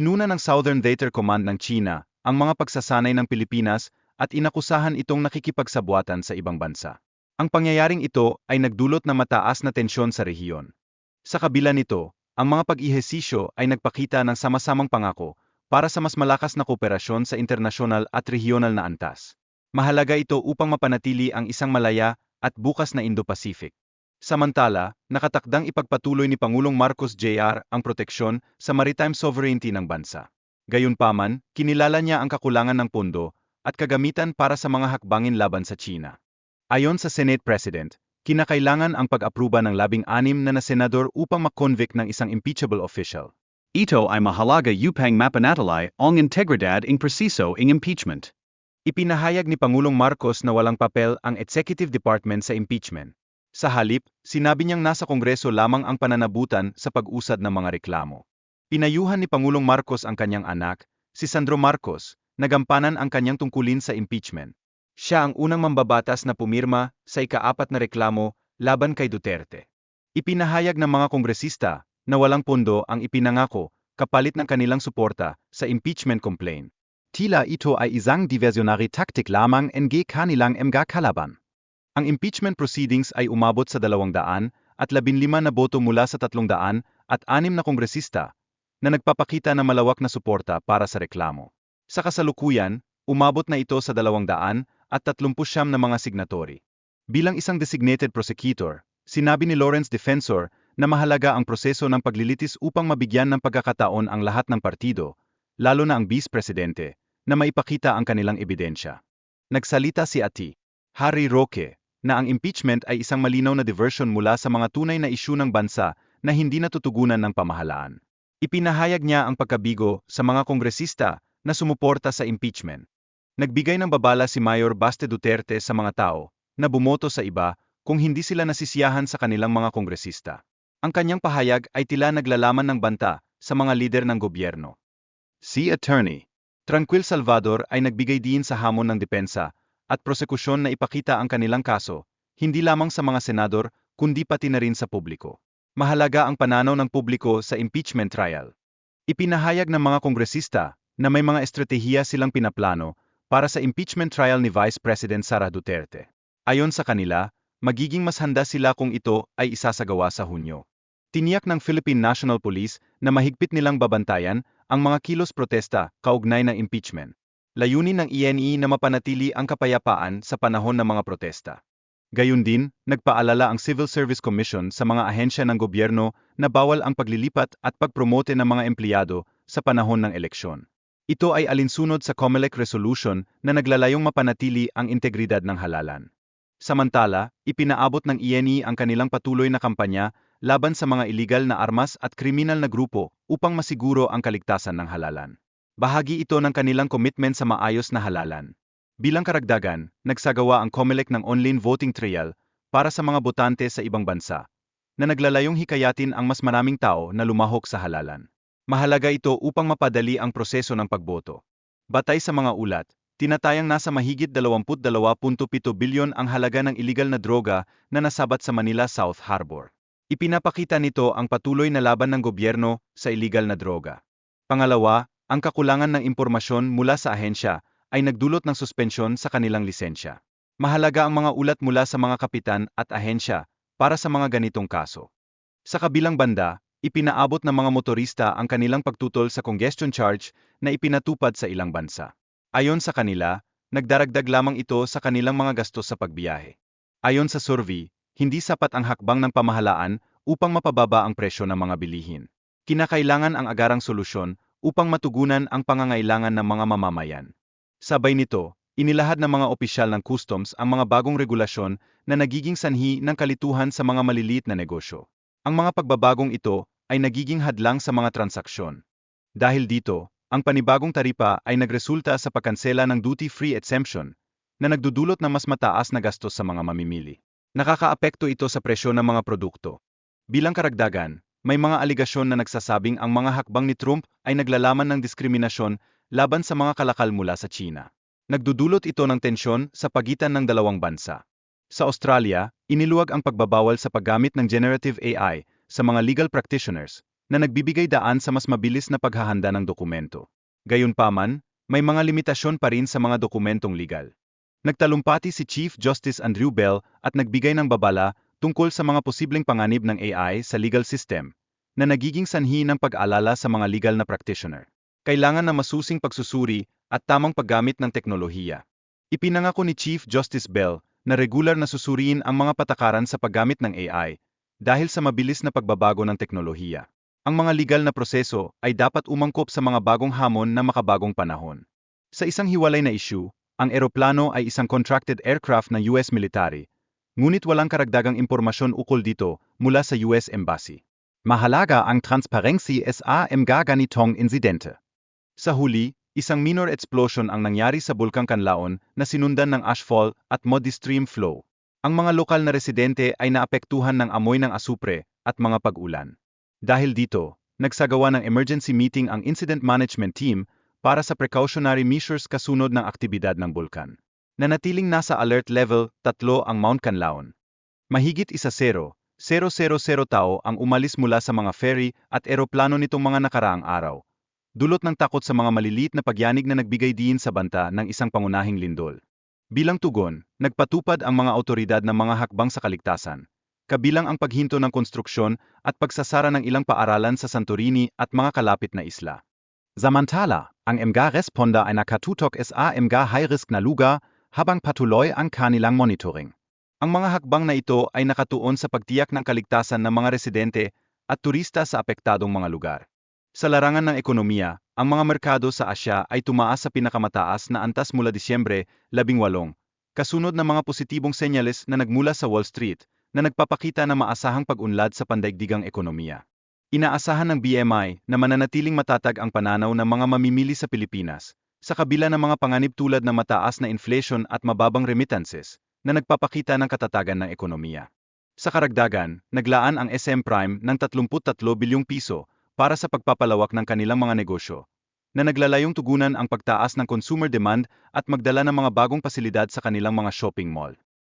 Ipinuna ng Southern Theater Command ng China ang mga pagsasanay ng Pilipinas at inakusahan itong nakikipagsabwatan sa ibang bansa. Ang pangyayaring ito ay nagdulot ng mataas na tensyon sa rehiyon. Sa kabila nito, ang mga pag-ihesisyo ay nagpakita ng sama-samang pangako para sa mas malakas na kooperasyon sa internasyonal at regional na antas. Mahalaga ito upang mapanatili ang isang malaya at bukas na Indo-Pacific. Samantala, nakatakdang ipagpatuloy ni Pangulong Marcos Jr. ang proteksyon sa maritime sovereignty ng bansa. Gayunpaman, kinilala niya ang kakulangan ng pondo at kagamitan para sa mga hakbangin laban sa China. Ayon sa Senate President, kinakailangan ang pag-apruba ng labing-anim na na senador upang makonvict ng isang impeachable official. Ito ay mahalaga upang mapanatili ang integridad ng presiso ng impeachment. Ipinahayag ni Pangulong Marcos na walang papel ang Executive Department sa impeachment. Sa halip, sinabi niyang nasa Kongreso lamang ang pananabutan sa pag-usad ng mga reklamo. Pinayuhan ni Pangulong Marcos ang kanyang anak, si Sandro Marcos, nagampanan ang kanyang tungkulin sa impeachment. Siya ang unang mambabatas na pumirma sa ikaapat na reklamo laban kay Duterte. Ipinahayag ng mga kongresista na walang pondo ang ipinangako kapalit ng kanilang suporta sa impeachment complaint. Tila ito ay isang diversionary tactic lamang ng kanilang mga kalaban. Ang impeachment proceedings ay umabot sa dalawang daan at labinlima na boto mula sa tatlong daan at anim na kongresista na nagpapakita ng malawak na suporta para sa reklamo. Sa kasalukuyan, umabot na ito sa dalawang daan at tatlumpusiyam na mga signatory. Bilang isang designated prosecutor, sinabi ni Lawrence Defensor na mahalaga ang proseso ng paglilitis upang mabigyan ng pagkakataon ang lahat ng partido, lalo na ang vice-presidente, na maipakita ang kanilang ebidensya. Nagsalita si Ati, Harry Roque, na ang impeachment ay isang malinaw na diversion mula sa mga tunay na isyu ng bansa na hindi natutugunan ng pamahalaan. Ipinahayag niya ang pagkabigo sa mga kongresista na sumuporta sa impeachment. Nagbigay ng babala si Mayor Baste Duterte sa mga tao na bumoto sa iba kung hindi sila nasisiyahan sa kanilang mga kongresista. Ang kanyang pahayag ay tila naglalaman ng banta sa mga lider ng gobyerno. Si Attorney Tranquil Salvador ay nagbigay din sa hamon ng depensa at prosekusyon na ipakita ang kanilang kaso, hindi lamang sa mga senador kundi pati na rin sa publiko. Mahalaga ang pananaw ng publiko sa impeachment trial. Ipinahayag ng mga kongresista na may mga estratehiya silang pinaplano para sa impeachment trial ni Vice President Sara Duterte. Ayon sa kanila, magiging mas handa sila kung ito ay isasagawa sa Hunyo. Tiniyak ng Philippine National Police na mahigpit nilang babantayan ang mga kilos protesta kaugnay ng impeachment. Layunin ng ENE na mapanatili ang kapayapaan sa panahon ng mga protesta. Gayun din, nagpaalala ang Civil Service Commission sa mga ahensya ng gobyerno na bawal ang paglilipat at pagpromote ng mga empleyado sa panahon ng eleksyon. Ito ay alinsunod sa COMELEC resolution na naglalayong mapanatili ang integridad ng halalan. Samantala, ipinaabot ng ENE ang kanilang patuloy na kampanya laban sa mga iligal na armas at kriminal na grupo upang masiguro ang kaligtasan ng halalan. Bahagi ito ng kanilang commitment sa maayos na halalan. Bilang karagdagan, nagsagawa ang COMELEC ng online voting trial para sa mga botante sa ibang bansa, na naglalayong hikayatin ang mas maraming tao na lumahok sa halalan. Mahalaga ito upang mapadali ang proseso ng pagboto. Batay sa mga ulat, tinatayang nasa mahigit 22.7 bilyon ang halaga ng iligal na droga na nasabat sa Manila South Harbor. Ipinapakita nito ang patuloy na laban ng gobyerno sa iligal na droga. Pangalawa, ang kakulangan ng impormasyon mula sa ahensya ay nagdulot ng suspensyon sa kanilang lisensya. Mahalaga ang mga ulat mula sa mga kapitan at ahensya para sa mga ganitong kaso. Sa kabilang banda, ipinaabot ng mga motorista ang kanilang pagtutol sa congestion charge na ipinatupad sa ilang bansa. Ayon sa kanila, nagdaragdag lamang ito sa kanilang mga gastos sa pagbiyahe. Ayon sa survey, hindi sapat ang hakbang ng pamahalaan upang mapababa ang presyo ng mga bilihin. Kinakailangan ang agarang solusyon upang matugunan ang pangangailangan ng mga mamamayan. Sabay nito, inilahad ng mga opisyal ng customs ang mga bagong regulasyon na nagiging sanhi ng kalituhan sa mga maliliit na negosyo. Ang mga pagbabagong ito ay nagiging hadlang sa mga transaksyon. Dahil dito, ang panibagong taripa ay nagresulta sa pagkansela ng duty-free exemption na nagdudulot ng mas mataas na gastos sa mga mamimili. Nakakaapekto ito sa presyo ng mga produkto. Bilang karagdagan, may mga aligasyon na nagsasabing ang mga hakbang ni Trump ay naglalaman ng diskriminasyon laban sa mga kalakal mula sa China. Nagdudulot ito ng tensyon sa pagitan ng dalawang bansa. Sa Australia, iniluwag ang pagbabawal sa paggamit ng generative AI sa mga legal practitioners, na nagbibigay daan sa mas mabilis na paghahanda ng dokumento. Gayunpaman, may mga limitasyon pa rin sa mga dokumentong legal. Nagtalumpati si Chief Justice Andrew Bell at nagbigay ng babala tungkol sa mga posibleng panganib ng AI sa legal system na nagiging sanhi ng pag-alala sa mga legal na practitioner. Kailangan ng masusing pagsusuri at tamang paggamit ng teknolohiya. Ipinangako ni Chief Justice Bell na regular na susuriin ang mga patakaran sa paggamit ng AI dahil sa mabilis na pagbabago ng teknolohiya. Ang mga legal na proseso ay dapat umangkop sa mga bagong hamon na makabagong panahon. Sa isang hiwalay na issue, ang eroplano ay isang contracted aircraft ng US military, ngunit walang karagdagang impormasyon ukol dito mula sa US Embassy. Mahalaga ang transparency sa mga ganitong insidente. Sa huli, isang minor explosion ang nangyari sa Bulkang Kanlaon na sinundan ng ashfall at muddy stream flow. Ang mga lokal na residente ay naapektuhan ng amoy ng asupre at mga pag-ulan. Dahil dito, nagsagawa ng emergency meeting ang incident management team para sa precautionary measures kasunod ng aktibidad ng bulkan. Nanatiling nasa alert level 3 ang Mount Kanlaon. Mahigit isa zero, 000 tao ang umalis mula sa mga ferry at eroplano nitong mga nakaraang araw. Dulot ng takot sa mga maliliit na pagyanig na nagbigay diin sa banta ng isang pangunahing lindol. Bilang tugon, nagpatupad ang mga autoridad ng mga hakbang sa kaligtasan, kabilang ang paghinto ng konstruksyon at pagsasara ng ilang paaralan sa Santorini at mga kalapit na isla. Samantala, ang mga responda ay nakatutok sa mga high-risk na lugar habang patuloy ang kanilang monitoring. Ang mga hakbang na ito ay nakatuon sa pagtiyak ng kaligtasan ng mga residente at turista sa apektadong mga lugar. Sa larangan ng ekonomiya, ang mga merkado sa Asya ay tumaas sa pinakamataas na antas mula Disyembre 18, kasunod ng mga positibong senyales na nagmula sa Wall Street na nagpapakita ng maasahang pag-unlad sa pandaigdigang ekonomiya. Inaasahan ng BMI na mananatiling matatag ang pananaw ng mga mamimili sa Pilipinas, sa kabila ng mga panganib tulad ng mataas na inflation at mababang remittances, na nagpapakita ng katatagan ng ekonomiya. Sa karagdagan, naglaan ang SM Prime ng 33 bilyong piso para sa pagpapalawak ng kanilang mga negosyo, na naglalayong tugunan ang pagtaas ng consumer demand at magdala ng mga bagong pasilidad sa kanilang mga shopping mall.